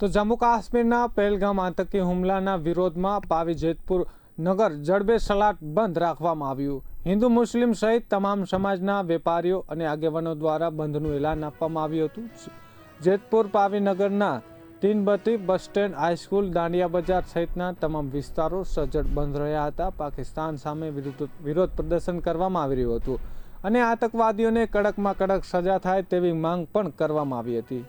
તો જમ્મુ કાશ્મીરના પહેલગામ આતંકી હુમલાના વિરોધમાં પાવી જેતપુર નગર જડબે સલાટ બંધ રાખવામાં આવ્યું. હિન્દુ, મુસ્લિમ સહિત તમામ સમાજના વેપારીઓ અને આગેવાનો દ્વારા બંધનું એલાન આપવામાં આવ્યું હતું. જેતપુર પાવી નગરના Teenbatti bus stand high school Dandiya Bazar સહિતના તમામ વિસ્તારો સજ્જડ બંધ રહ્યા હતા. પાકિસ્તાન સામે વિરુદ્ધ વિરોધ પ્રદર્શન કરવામાં આવી રહ્યું હતું અને આતંકવાદીઓને કડકમાં કડક સજા થાય તેવી માંગ પણ કરવામાં આવી હતી.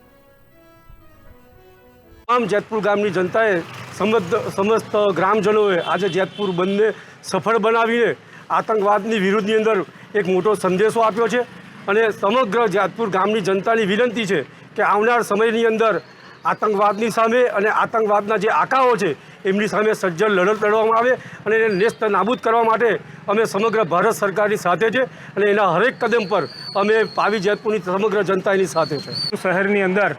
તમામ જેતપુર ગામની જનતાએ સમસ્ત સમસ્ત ગ્રામજનોએ આજે જેતપુર બંને સફળ બનાવીને આતંકવાદની વિરુદ્ધની અંદર એક મોટો સંદેશો આપ્યો છે અને સમગ્ર જેતપુર ગામની જનતાની વિનંતી છે કે આવનાર સમયની અંદર આતંકવાદની સામે અને આતંકવાદના જે આકાઓ છે એમની સામે સજ્જડ લડત લડવામાં આવે અને એને નેસ્ત નાબૂદ કરવા માટે અમે સમગ્ર ભારત સરકારની સાથે છે અને એના હરેક કદમ પર અમે પાવી જેતપુરની સમગ્ર જનતા એની સાથે છે. શહેરની અંદર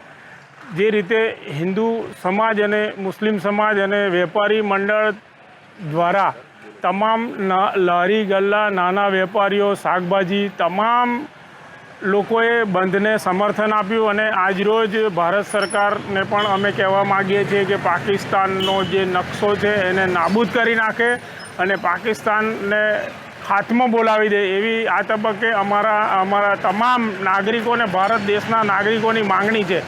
જે રીતે હિન્દુ સમાજ અને મુસ્લિમ સમાજ અને વેપારી મંડળ દ્વારા તમામ લારી ગલ્લા નાના વેપારીઓ, શાકભાજી તમામ લોકોએ બંધને સમર્થન આપ્યું અને આજરોજ ભારત સરકારને પણ અમે કહેવા માગીએ છીએ કે પાકિસ્તાનનો જે નકશો છે એને નાબૂદ કરી નાખે અને પાકિસ્તાનને હાથમાં બોલાવી દે એવી આ તબક્કે અમારા અમારા તમામ નાગરિકોને, ભારત દેશના નાગરિકોની માંગણી છે.